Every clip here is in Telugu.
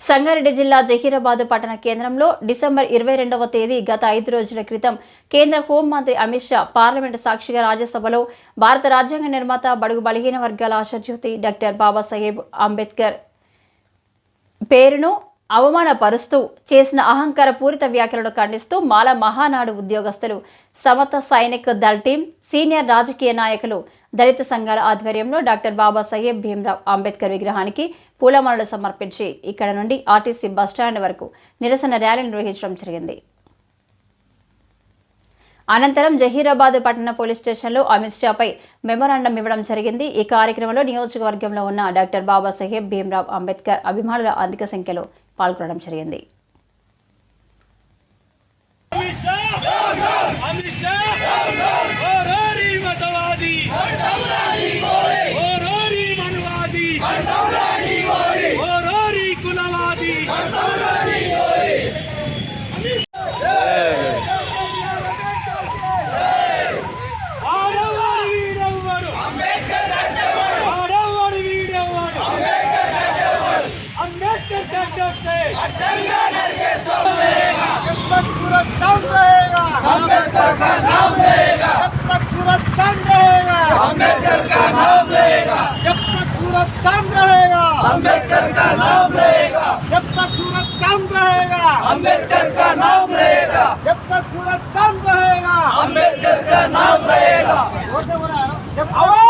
సంగారెడ్డి జిల్లా జహీరాబాద్ పట్టణ కేంద్రంలో డిసెంబర్ ఇరవై రెండవ తేదీ గత ఐదు రోజుల క్రితం కేంద్ర హోంమంత్రి అమిత్ షా పార్లమెంటు సాక్షిగా రాజ్యసభలో భారత రాజ్యాంగ నిర్మాత బడుగు బలహీన వర్గాల ఆశాజ్యోతి డాక్టర్ బాబాసాహెబ్ అంబేద్కర్ పేరును అవమానపరుస్తూ చేసిన అహంకార పూరిత వ్యాఖ్యలను ఖండిస్తూ మాల మహానాడు ఉద్యోగస్తులు సమత సైనిక్ దళ్ టీం సీనియర్ రాజకీయ నాయకులు దళిత సంఘాల ఆధ్వర్యంలో డాక్టర్ బాబాసాహెబ్ భీమ్రావ్ అంబేద్కర్ విగ్రహానికి పూలమాలలు సమర్పించి ఇక్కడ నుండి ఆర్టీసీ బస్టాండ్ వరకు నిరసన ర్యాలీ నిర్వహించడం జరిగింది. అనంతరం జహీరాబాద్ పట్టణ పోలీస్ స్టేషన్లో అమిత్ షాపై మెమోరాండం ఇవ్వడం జరిగింది. ఈ కార్యక్రమంలో నియోజకవర్గంలో ఉన్న డాక్టర్ బాబాసాహెబ్ భీమ్రావ్ అంబేద్కర్ అభిమానుల అధిక సంఖ్యలో పాల్గొనడం జరిగింది అమిత్ షా अंबेडकर का नाम रहेगा जब तक सूरज चाँद रहेगा अंबेडकर का नाम रहेगा। जब तक सूरज चाँद रहेगा अंबेडकर का नाम रहेगा। जब तक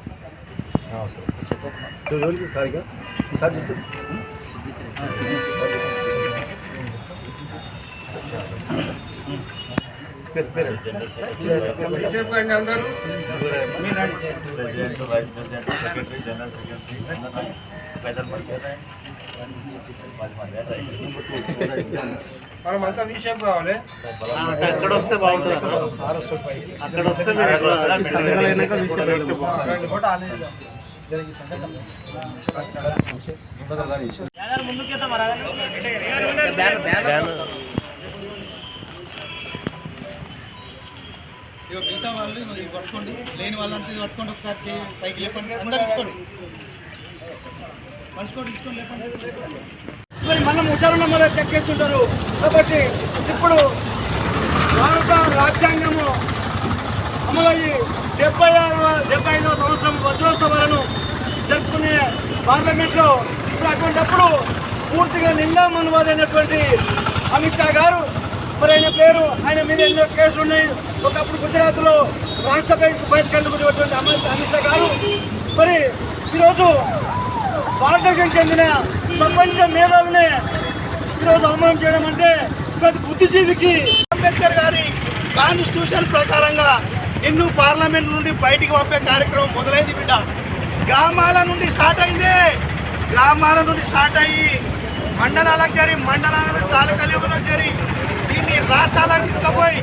हाँ सर तो रोल सर क्या सर जी అందరూ president vice president secretary general secretary పెద్దలు పడిపోయారు మనమంతా మీ షేప్ కావాలి. అక్కడ వస్తే బాగుంటుంది అక్కడ? వస్తే ఇక మిగతా వాళ్ళు ఇది పట్టుకోండి. లేని వాళ్ళంతా ఇది పట్టుకోండి ఒకసారి చేయి పైకి లేపండి. అందరు తీసుకోండి. మరి మనం హుషారున్న చెక్ చెక్కేస్తుంటారు కాబట్టి ఇప్పుడు భారత రాజ్యాంగము అమలయ్యి డెబ్బై ఆరవ డెబ్బై ఐదవ సంవత్సరం వజ్రోత్సవాలను జరుపుకునే పార్లమెంట్లో ఇప్పుడు అటువంటిప్పుడు పూర్తిగా నిండా మనువాదైనటువంటి అమిత్ షా గారు మరి ఆయన పేరు ఆయన మీద ఎన్నో కేసులు ఉన్నాయి. ఒకప్పుడు గుజరాత్లో రాష్ట్ర బహిష్కరించుకునేటువంటి అమిత్ అమిత్ షా గారు. మరి ఈరోజు భారతదేశం చెందిన ప్రపంచ మేధావిని ఈరోజు అవమానం చేయడం అంటే ప్రతి బుద్ధిజీవికి అంబేద్కర్ గారి కాన్స్టిట్యూషన్ ప్రకారంగా నిన్ను పార్లమెంట్ నుండి బయటికి పంపే కార్యక్రమం మొదలైంది బిడ్డ. గ్రామాల నుండి స్టార్ట్ అయింది. గ్రామాల నుండి స్టార్ట్ అయ్యి మండలాలకు జరి మండలాల నుండి తాలూకా లెవెల్లోకి జరి దీన్ని రాష్ట్రాలకు తీసుకుపోయి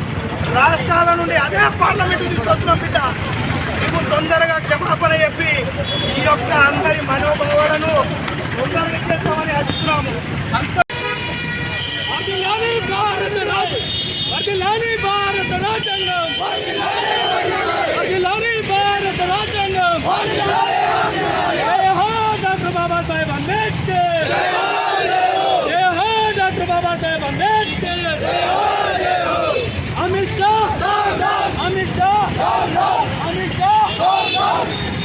రాష్ట్రాల నుండి అదే పార్లమెంట్ తీసుకొస్తున్నాం బిడ్డ. ఇప్పుడు తొందరగా క్షమాపణ చెప్పి ఈ యొక్క అందరి ప్రజలను తొందరగా చేస్తామని ఆశిస్తున్నాము అంత వర్ధిల్లాలి భారత రాజు వర్ధిల్లాలి భారత రాజ్యాంగం వర్ధిల్లాలి భారత రాజ్యాంగం జయ హో డాక్టర్ బాబా సాహెబ్ అంబేద్కర్ జయ హో డాక్టర్ బాబా సాహెబ్ అంబేద్కర్ అమిత్ షా అమిత్ షా